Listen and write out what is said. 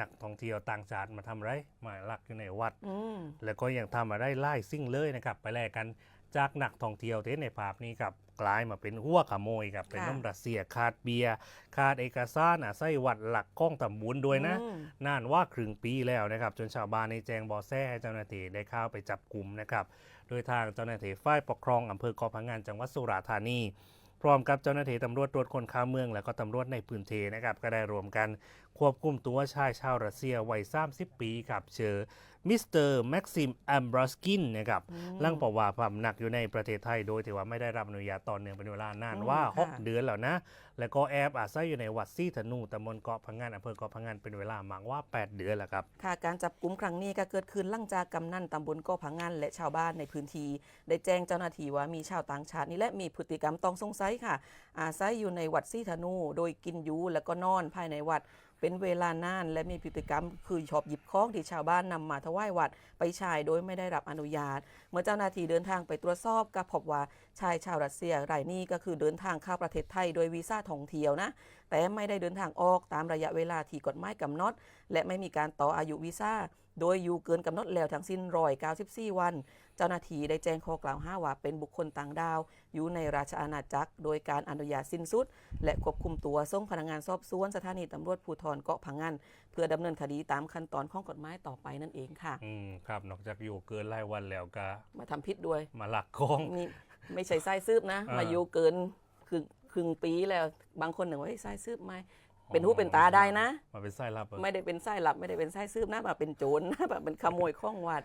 นักท่องเที่ยวต่างชาติมาทำไรมาลักอยู่ในวัดอืมแล้วก็ยังทำมาได้ไล่ซิ่งเลยนะครับ ไปแลกกันจากนักท่องเที่ยวที่ในภาพนี้กับกลายมาเป็นหัวขโมยครับเป็นน้ำรัสเซียขาดเบียร์ขาดเอกสารอะไส้วัดหลักก้องตำบุญด้วยนะอืมนานว่าครึ่งปีแล้วนะครับ จนชาวบ้านในแจงบอแซ่ให้เจ้าหน้าที่ได้เข้าไปจับกลุ่มนะครับ โดยทางเจ้าหน้าที่ฝ่ายปกครองอำเภอเกาะพังงานจังหวัดสุราษฎร์ธานีพ ร้อมกับเจ้าหน้าที่ตำรวจตรวจคนเข้าเมือง และก็ตำรวจในพื้นที่นะครับก็ได้รวมกันควบคุมตัวชายชาวรัสเซียวัย30ปีครับเชื้อ มิสเตอร์แม็กซิมแอมบรสกินนะครับลังบอกว่าพำหนักอยู่ในประเทศไทย โดยที่ว่าไม่ได้รับอนุญาตต่อเนื่องเป็นเวลานานอืมว่าค่ะ6เดือนแล้วนะ แล้วก็แอบอาศัยอยู่ในวัดซี่ธนูตำบลเกาะพังงานอำเภอเกาะพังงานเป็นเวลามากว่า 8 เดือนแล้วครับค่ะการจับกลุ่มครั้งนี้ก็เกิดขึ้นหลังจากกำนันตำบลเกาะพังงานและชาวบ้านในพื้นที่ได้แจ้งเจ้าหน้าที่ว่ามีชาวต่างชาตินี่และมีพฤติกรรมต้องสงสัยค่ะ อาศัยอยู่ในวัดซี่ธนู โดยกินอยูแล้วก็นอนภายในวัด เป็นเวลานานและมีพฤติกรรมคือชอบหยิบของที่ชาวบ้านนำมาถวายวัดไปใช้โดยไม่ได้รับอนุญาต เมื่อเจ้าหน้าที่เดินทางไปตรวจสอบก็พบว่าชายชาวรัสเซียรายนี้ก็คือเดินทางเข้าประเทศไทยโดยวีซ่าท่องเที่ยวนะ แต่ไม่ได้เดินทางออกตามระยะเวลาที่กฎหมายกำหนดและไม่มีการต่ออายุวีซ่า โดยอยู่เกินกำหนดแล้วทั้งสิ้นรอย94วัน เจ้าหน้าที่ได้แจ้งข้อกล่าวหาว่าเป็นบุคคลต่างดาว อยู่ในราชอาณาจักร โดยการอนุญาตสิ้นสุด และควบคุมตัวส่งพนักงานสอบสวนสถานีตำรวจภูธรเกาะพังงานเพื่อดำเนินคดีตามขั้นตอนของกฎหมายต่อไปนั่นเองค่ะ อืมครับ นอกจากอยู่เกินรายวันแล้วก็มาทำพิษด้วย มาหลักของ นี่ไม่ใช่ไส้ซืบนะอ่ามมาอยู่เกินครึ่งครึ่งปีแล้วบางคนหนึ่งว่าเฮ้ยไส้ซืบไหม เป็นหูเป็นตาได้นะ มาเป็นไส้ลับเหรอ ไม่ได้เป็นไส้หลับไม่ได้เป็นไส้ซืบนะมาเป็นโจรนะแบบเป็นขโมยข้องวัด